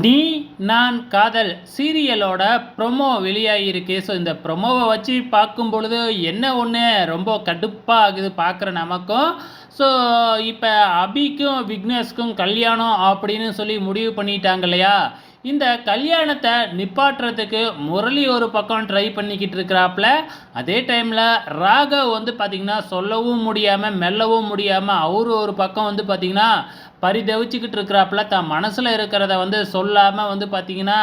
நீ நான் காதல் சீரியலோட ப்ரொமோ வெளியாகிருக்கு ஸோ இந்த ப்ரொமோவை வச்சு பார்க்கும் பொழுது என்ன ஒன்று ரொம்ப கடுப்பாக ஆகுது பார்க்குற நமக்கும். ஸோ இப்போ அபிக்கும் விக்னேஷ்க்கும் கல்யாணம் அப்படின்னு சொல்லி முடிவு பண்ணிட்டாங்க இல்லையா? இந்த கல்யாணத்தை நிப்பாட்டுறதுக்கு முரளி ஒரு பக்கம் ட்ரை பண்ணிக்கிட்டு இருக்கிறாப்புல. அதே டைமில் ராகவ் வந்து பார்த்திங்கன்னா சொல்லவும் முடியாமல் மெல்லவும் முடியாமல் அவரு ஒரு பக்கம் வந்து பார்த்திங்கன்னா பரிதவிச்சுக்கிட்டு இருக்கிறாப்புல தான் மனசில் இருக்கிறத வந்து சொல்லாமல் வந்து பார்த்திங்கன்னா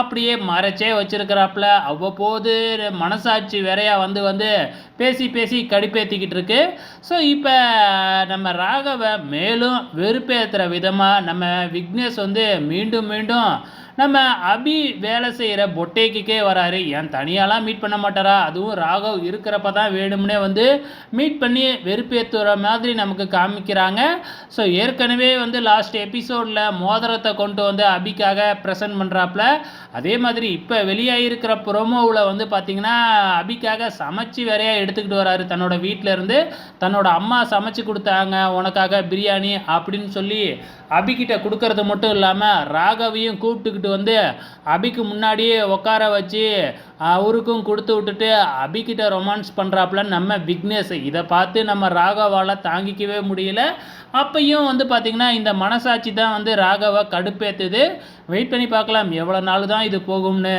அப்படியே மறைச்சே வச்சுருக்கிறாப்புல. அவ்வப்போது மனசாட்சி வேறையா வந்து வந்து பேசி பேசி கடுப்பேற்றிக்கிட்டு இருக்கு. ஸோ இப்போ நம்ம ராகவை மேலும் வெறுப்பேற்றுற விதமாக நம்ம விக்னேஷ் வந்து மீண்டும் மீண்டும் நம்ம அபி வேலை செய்கிற பொட்டேக்குக்கே வராரு. ஏன் தனியாலாம் மீட் பண்ண மாட்டாரா? அதுவும் ராகவ் இருக்கிறப்ப தான் வேணும்னே வந்து மீட் பண்ணி வெறுப்பேற்றுற மாதிரி நமக்கு காமிக்கிறாங்க. ஸோ ஏற்கனவே வந்து லாஸ்ட் எபிசோடில் மோதிரத்தை கொண்டு வந்து அபிக்காக ப்ரெசன்ட் பண்ணுறாப்புல அதே மாதிரி இப்போ வெளியாகிருக்கிற ப்ரொமோவில் வந்து பார்த்திங்கன்னா அபிக்காக சமைச்சு வேறையாக எடுத்துக்கிட்டு வராரு தன்னோட வீட்டில் இருந்து. தன்னோட அம்மா சமைச்சு கொடுத்தாங்க உனக்காக பிரியாணி அப்படின்னு சொல்லி அபிக்கிட்ட கொடுக்கறது மட்டும் இல்லாமல் ராகவையும் கூப்பிட்டுக்கிட்டு வந்து அபிக்கு முன்னாடியே உட்கார வச்சு அவருக்கும் கொடுத்து விட்டுட்டு அபிக்கிட்ட ரொமான்ஸ் பண்ணுறாப்புல நம்ம விக்னேஷ். இதை பார்த்து நம்ம ராகவால் தாங்கிக்கவே முடியல. அப்பையும் வந்து பார்த்திங்கன்னா இந்த மனசாட்சி தான் வந்து ராகவை கடுப்பேற்றுது வெயிட் பண்ணி பார்க்கலாம். எவ்வளோ நாள் தான் இது போகும்னு.